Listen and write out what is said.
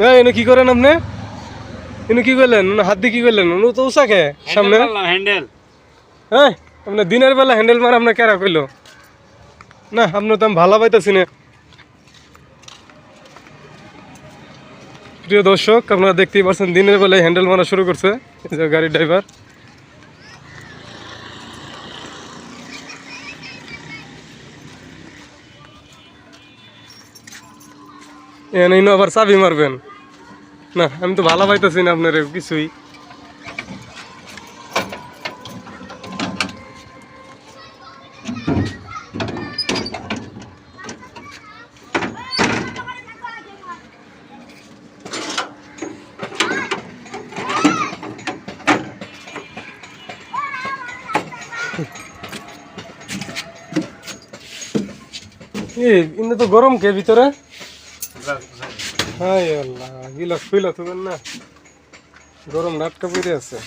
হ্যাঁ এনে কি করেন আপনি? এনে কি করলেন? হাত দিয়ে কি করলেন? উনি তো উষাকে সামনে। হ্যান্ডেল হ্যাঁ আপনার দিনের বেলা হ্যান্ডেল মার আপনার কেরা কইলো? না আপনার তো আমি ভালো পাইতেছি না। প্রিয় দর্শক আপনারা দেখতেই পাচ্ছেন দিনের বেলায় হ্যান্ডেল মারা শুরু করছে এই যে গাড়ির ড্রাইভার এনে আবার চাবি মারবেন। না আমি তো ভালো পাইতেছি না আপনার কিছুই। এ ইন্দে তো গরম কে ভিতরে? হাই আল্লাহ গিলাস ফুইলা তো না? গরম নাটকা পড়ে আছে।